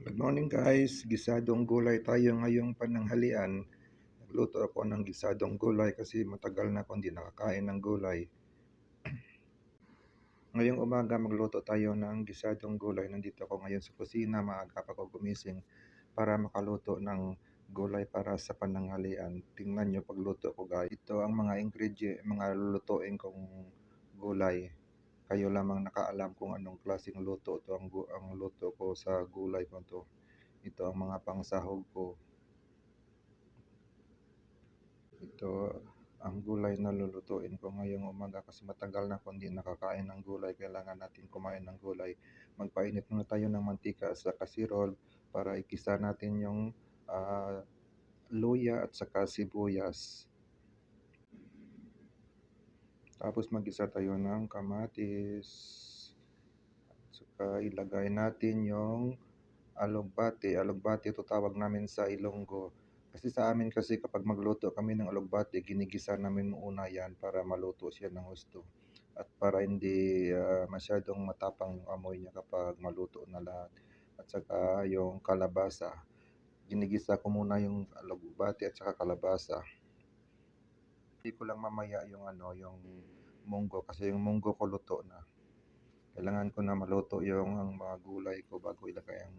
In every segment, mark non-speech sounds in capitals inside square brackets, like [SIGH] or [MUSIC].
Good morning guys, gisadong gulay tayo ngayong pananghalian. Nagluto ako ng gisadong gulay kasi matagal na akong hindi nakakain ng gulay. [CLEARS THROAT] Ngayong umaga magluto tayo ng gisadong gulay. Nandito ako ngayon sa kusina, maaga pa ako gumising para makaluto ng gulay para sa pananghalian. Tingnan nyo pagluto ko guys. Ito ang mga ingredient, mga lulutuin kong gulay kayo lamang nakaalam kung anong klaseng luto to ang, ang luto ko sa gulay ko to. Ito ang mga pangsahog ko. Ito ang gulay na lulutuin ko ngayong umaga kasi matagal na hindi nakakain ng gulay. Kailangan natin kumain ng gulay. Magpainit muna tayo ng mantika sa kasirol para ikisa natin yung uh, luya at saka sibuyas. Tapos mag-isa tayo ng kamatis. Saka ilagay natin yung alugbati. Alugbati ito tawag namin sa Ilonggo. Kasi sa amin kasi kapag magluto kami ng alugbati, ginigisa namin muna yan para maluto siya ng gusto. At para hindi uh, masyadong matapang yung amoy niya kapag maluto na lahat. At saka yung kalabasa. Ginigisa ko muna yung alugbati at saka kalabasa. Hindi ko lang mamaya yung ano, yung munggo kasi yung munggo ko luto na. Kailangan ko na maluto yung ang mga gulay ko bago ilagay ang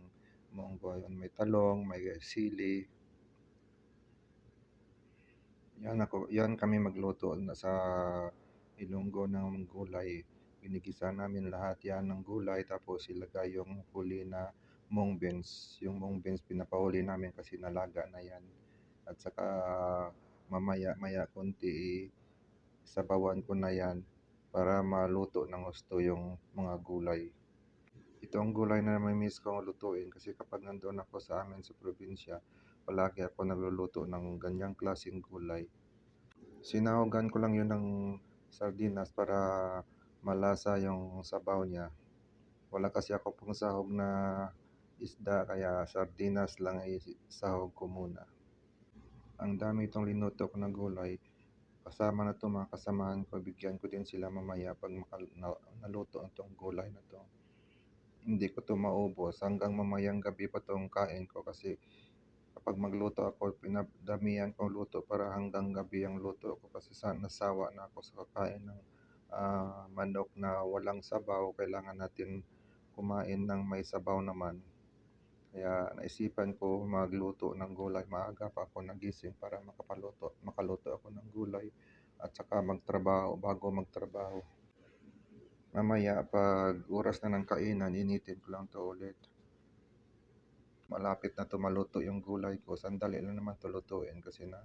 munggo. Yun, may talong, may sili. Yan ako, yan kami magluto na sa ilunggo ng gulay. Ginigisa namin lahat yan ng gulay tapos ilagay yung huli na mung beans. Yung mung beans pinapahuli namin kasi nalaga na yan. At saka mamaya-maya konti sabawan ko na yan para maluto ng gusto yung mga gulay. Ito ang gulay na may miss kong lutuin kasi kapag nandoon ako sa amin sa probinsya, palagi ako nagluluto ng ganyang klaseng gulay. Sinahogan ko lang yun ng sardinas para malasa yung sabaw niya. Wala kasi ako pong sahog na isda kaya sardinas lang ay sahog ko muna. Ang dami itong linuto ko ng gulay. Kasama na ito mga kasamahan ko. Bigyan ko din sila mamaya pag naluto itong gulay na to. Hindi ko to maubos. Hanggang mamayang gabi pa itong kain ko kasi kapag magluto ako, pinadamihan kong luto para hanggang gabi ang luto ko kasi sa, nasawa na ako sa kakain ng uh, manok na walang sabaw. Kailangan natin kumain ng may sabaw naman. Kaya naisipan ko magluto ng gulay. Maaga pa ako nagising para makapaluto, makaluto ako ng gulay at saka magtrabaho bago magtrabaho. Mamaya pag oras na ng kainan, initin ko lang to ulit. Malapit na to maluto yung gulay ko. Sandali lang naman to lutuin kasi na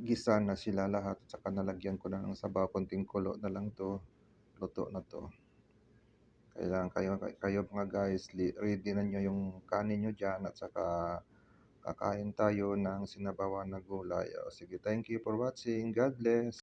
gisa na sila lahat at saka nalagyan ko na ng sabaw. Konting kulo na lang to. Luto na to. Kailangan kayo, kayo mga guys, ready na nyo yung kanin nyo dyan at saka kakain tayo ng sinabawan na gulay. O, sige, thank you for watching. God bless.